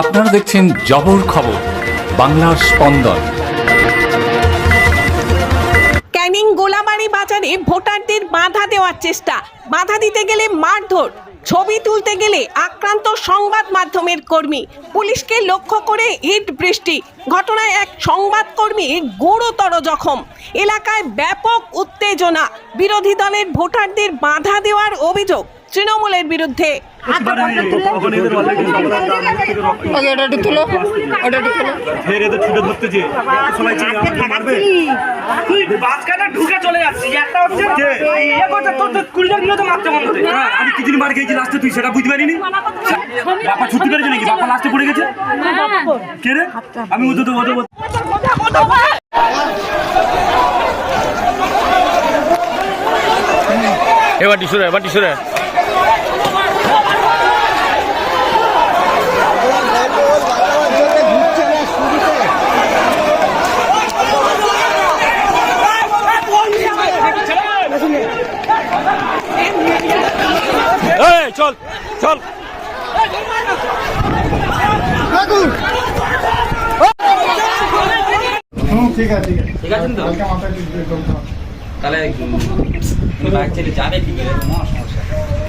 আপনারা দেখছেন জবর খবর, বাংলার স্পন্দন। ক্যানিং গোলাবাড়ি বাজারে ভোটারদের বাধা দেওয়ার চেষ্টা। বাধা দিতে গেলে মারধর, ছবি তুলতে গেলে আক্রান্ত সংবাদ মাধ্যমের কর্মী। পুলিশকে লক্ষ্য করে ইট বৃষ্টি, ঘটনায় এক সংবাদকর্মী গুরুতর জখম। এলাকায় ব্যাপক উত্তেজনা, বিরোধী দলের ভোটারদের বাধা দেওয়ার অভিযোগ। তৃণমূলের বিরুদ্ধে? ইয়ে হ্যাঁ, আমি কি দিন মার খেয়েছি লাস্টে তুই সেটা বুঝতে পারিনি? বাপা ছুটি পেরেছে নাকি? বাপা লাস্টে পড়ে গেছে? কে রে? আমি ওদের এবার টিসুরে এবার টিসুরে চল চল। ঠিক আছে ঠিক আছে। তাহলে যাবে কি করে?